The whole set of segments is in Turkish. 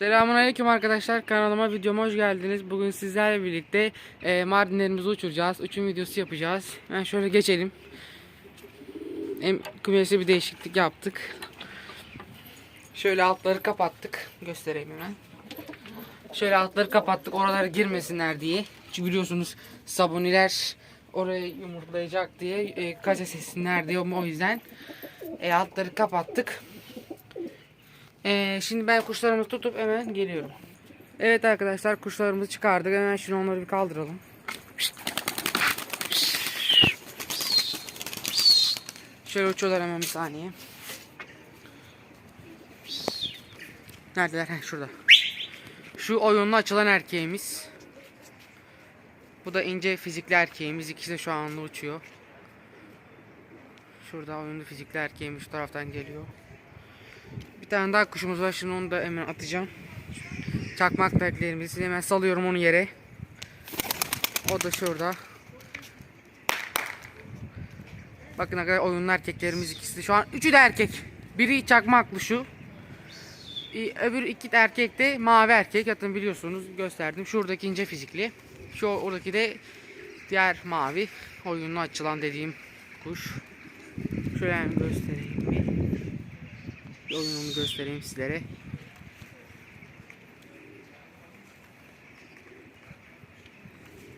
Selamünaleyküm arkadaşlar kanalıma videoma hoş geldiniz. Bugün sizlerle birlikte e, Mardinlerimizi uçuracağız. Uçum videosu yapacağız. Ben şöyle geçelim. Hem kümesi bir değişiklik yaptık. Şöyle altları kapattık. Göstereyim hemen. Şöyle altları kapattık oralara girmesinler diye. Çünkü biliyorsunuz sabuniler orayı yumurtlayacak diye e, kaça sessinler diye o yüzden e, altları kapattık. Ee, şimdi ben kuşlarımı tutup hemen geliyorum. Evet arkadaşlar kuşlarımızı çıkardık. Hemen şimdi onları bir kaldıralım. Şöyle uçuyorlar hemen bir saniye. Neredeler? Heh, şurada. Şu oyunlu açılan erkeğimiz. Bu da ince fizikli erkeğimiz. İkisi de şu anda uçuyor. Şurada oyunlu fizikli erkeğimiz şu taraftan geliyor. Tane daha kuşumuz var. Şimdi onu da hemen atacağım. Çakmak teklerimizi hemen salıyorum onu yere. O da şurada. Bakın arkadaşlar oyunlu erkeklerimiz ikisi de. Şu an üçü de erkek. Biri çakmak kuşu. Öbür iki de erkek de mavi erkek. Zaten biliyorsunuz gösterdim. Şuradaki ince fizikli. Şu oradaki de diğer mavi. Oyunlu açılan dediğim kuş. Şöyle göstereyim bir. Oyunumu göstereyim sizlere.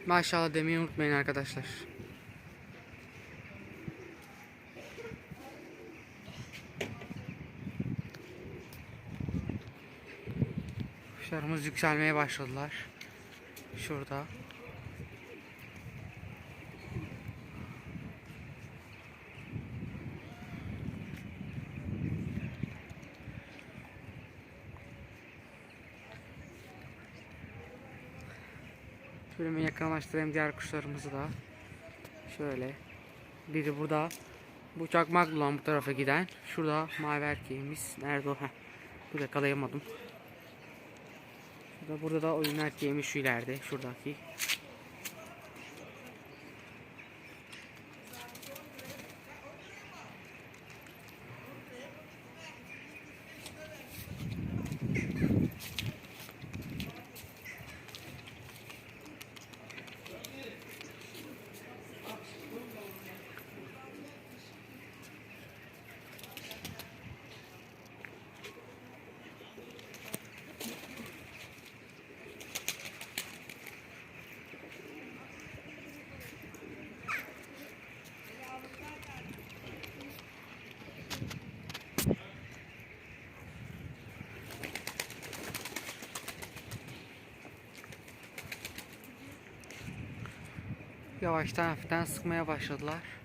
Maşallah demeyi unutmayın arkadaşlar. Kuşlarımız yükselmeye başladılar. Şurada. Şöyle yakınlaştırayım diğer kuşlarımızı da. Şöyle. Biri burada. Bu çakmak bu tarafa giden. Şurada mavi erkeğimiz. Nerede o? Heh. Dur yakalayamadım. Şurada, burada da oyun erkeğimiz şu ileride. Şuradaki. Yavaştan hafiften sıkmaya başladılar.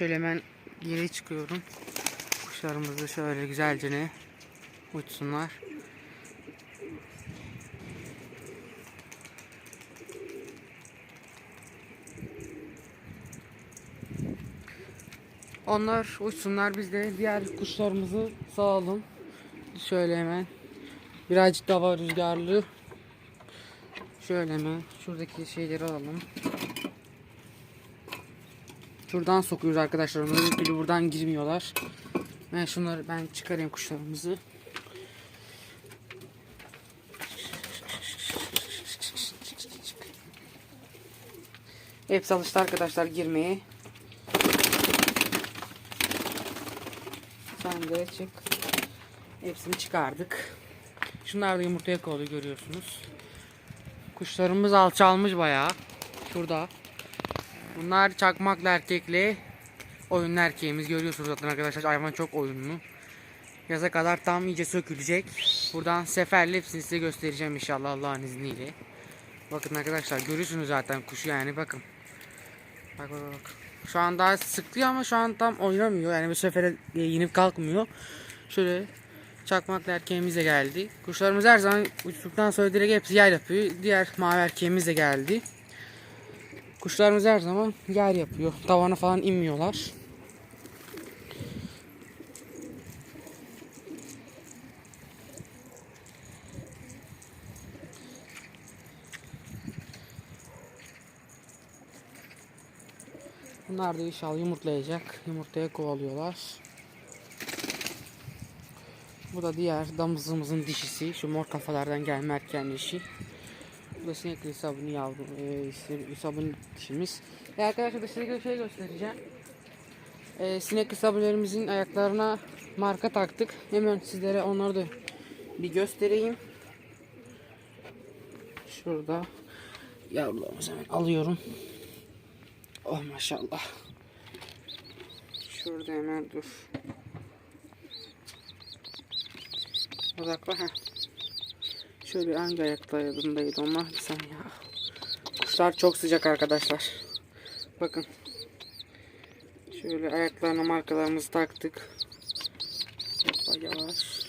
Şöyle hemen geri çıkıyorum. Kuşlarımızı şöyle güzelce ne uçsunlar. Onlar uçsunlar biz de diğer kuşlarımızı sağalım. Şöyle hemen birazcık da hava rüzgarlı. Şöyle hemen şuradaki şeyleri alalım. Şuradan sokuyoruz arkadaşlar. Onların biri buradan girmiyorlar. Ben şunları ben çıkarayım kuşlarımızı. Hepsi alıştı arkadaşlar girmeye. Sen de çık. Hepsini çıkardık. Şunlar da yumurtaya koydu görüyorsunuz. Kuşlarımız alçalmış bayağı. Şurada. Bunlar çakmaklı erkekli oyunlu erkeğimiz görüyorsunuz zaten arkadaşlar hayvan çok oyunlu. Yaza kadar tam iyice sökülecek. Buradan seferli hepsini size göstereceğim inşallah Allah'ın izniyle. Bakın arkadaşlar görüyorsunuz zaten kuşu yani bakın. Bak bak bak. Şu an daha sıkıyor ama şu an tam oynamıyor. Yani bu sefere inip kalkmıyor. Şöyle çakmaklı erkeğimiz de geldi. Kuşlarımız her zaman uçtuktan sonra direkt hepsi yer yapıyor. Diğer mavi erkeğimiz de geldi. Kuşlarımız her zaman yer yapıyor. Tavana falan inmiyorlar. Bunlar da inşallah yumurtlayacak. Yumurtaya kovalıyorlar. Bu da diğer damızımızın dişisi. Şu mor kafalardan gelme erken dişi. Bu da sinekli sabunu yavru. E, sabun dişimiz. E arkadaşlar da size bir şey göstereceğim. E, sinekli sabunlarımızın ayaklarına marka taktık. Hemen sizlere onları da bir göstereyim. Şurada yavrularımızı hemen alıyorum. Oh maşallah. Şurada hemen dur. Odakla ha. Şöyle hangi ayaklarındaydı onlar bir saniye. Kuşlar çok sıcak arkadaşlar. Bakın. Şöyle ayaklarına markalarımızı taktık. Yavaş yavaş.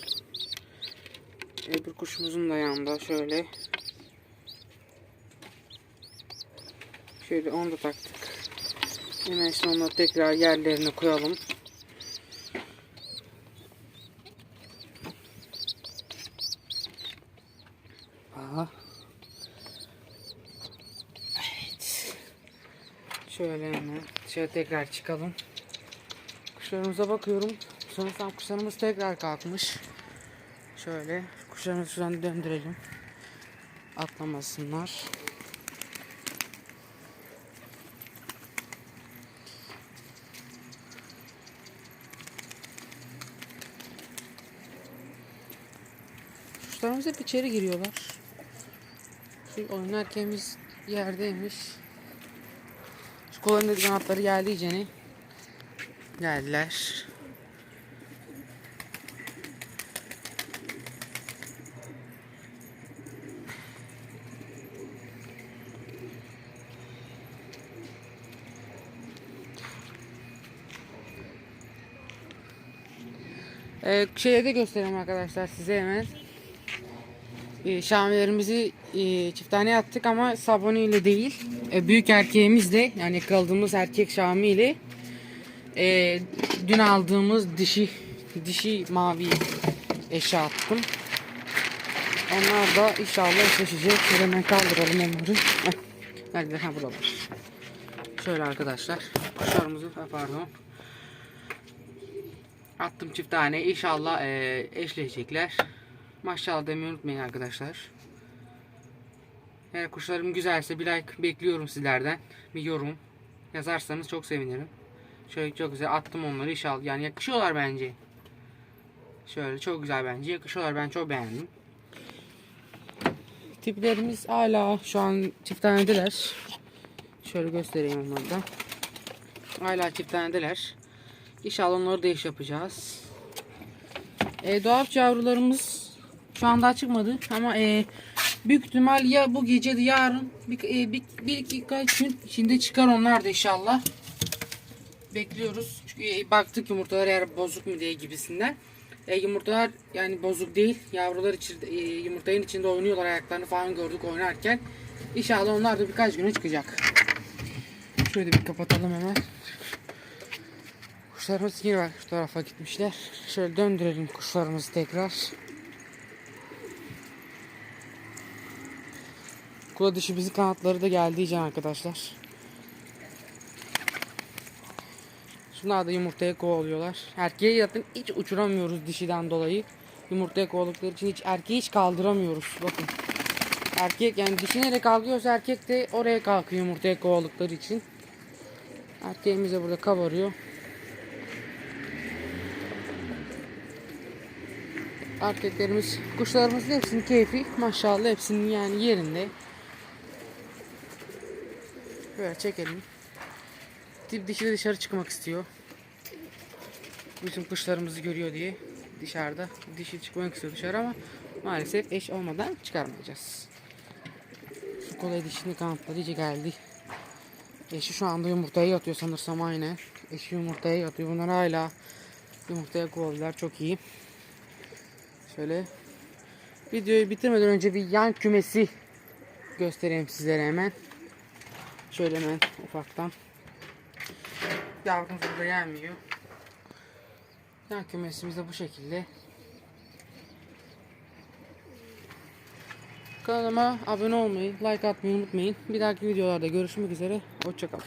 Öbür kuşumuzun da yanında şöyle. Şöyle onu da taktık. Hemen şimdi onları tekrar yerlerine koyalım. Aha. Evet. Şöyle hemen şöyle tekrar çıkalım. Kuşlarımıza bakıyorum. Sanırsam kuşlarımız tekrar kalkmış. Şöyle kuşlarımızı şuradan döndürelim. Atlamasınlar. Kuşlarımız hep içeri giriyorlar. Şu oynarkenimiz yerdeymiş. Şu kolonun kanatları geldi iyicene. Geldiler. Ee, şeye de göstereyim arkadaşlar size hemen. Ee, Şamilerimizi e, çifthaneye attık ama sabunu ile değil. E, büyük erkeğimizle yani kaldığımız erkek Şami ile e, dün aldığımız dişi dişi mavi eşya attım. Onlar da inşallah eşleşecek. Şöyle hemen kaldıralım onları. Nerede? Ha burada. Şöyle arkadaşlar. Kuşlarımızı pardon. Attım çift tane. İnşallah e, eşleşecekler. Maşallah demeyi unutmayın arkadaşlar. Eğer kuşlarım güzelse bir like bekliyorum sizlerden. Bir yorum yazarsanız çok sevinirim. Şöyle çok güzel attım onları inşallah. Yani yakışıyorlar bence. Şöyle çok güzel bence. Yakışıyorlar ben çok beğendim. Tiplerimiz hala şu an çifthanedeler. Şöyle göstereyim onları da. Hala çifthanedeler. İnşallah onları da iş yapacağız. E, dolapçı yavrularımız şu anda çıkmadı ama e, büyük ihtimal ya bu gece de yarın bir, e, bir, bir iki kaç gün içinde çıkar onlar da inşallah. Bekliyoruz. Çünkü e, baktık yumurtalar eğer bozuk mu diye gibisinden. E, yumurtalar yani bozuk değil. Yavrular içinde, e, yumurtanın içinde oynuyorlar ayaklarını falan gördük oynarken. İnşallah onlar da birkaç güne çıkacak. Şöyle bir kapatalım hemen. Kuşlarımız yine var şu tarafa gitmişler. Şöyle döndürelim kuşlarımızı tekrar. Kula dışı bizi kanatları da geldi diyeceğim arkadaşlar. Şunlar da yumurtaya kovalıyorlar. Erkeği zaten hiç uçuramıyoruz dişiden dolayı. Yumurtaya kovaladıkları için hiç erkeği hiç kaldıramıyoruz. Bakın. Erkek yani dişi nereye kalkıyorsa erkek de oraya kalkıyor yumurtaya kovaladıkları için. Erkeğimiz de burada kabarıyor. Erkeklerimiz, kuşlarımızın hepsinin keyfi maşallah hepsinin yani yerinde. Böyle çekelim. Dip dişi de dışarı çıkmak istiyor. Bizim kuşlarımızı görüyor diye dışarıda dişi çıkmak istiyor dışarı ama maalesef eş olmadan çıkarmayacağız. Şu kolay dişini kanatladı iyice geldi. Eşi şu anda yumurtaya yatıyor sanırsam aynen. Eşi yumurtaya yatıyor. Bunlar hala yumurtaya kovalıyorlar. Çok iyi. Şöyle videoyu bitirmeden önce bir yan kümesi göstereyim sizlere hemen. Şöyle hemen ufaktan. Yavrumuz burada gelmiyor. Yan kümesimiz de bu şekilde. Kanalıma abone olmayı, like atmayı unutmayın. Bir dahaki videolarda görüşmek üzere. Hoşçakalın.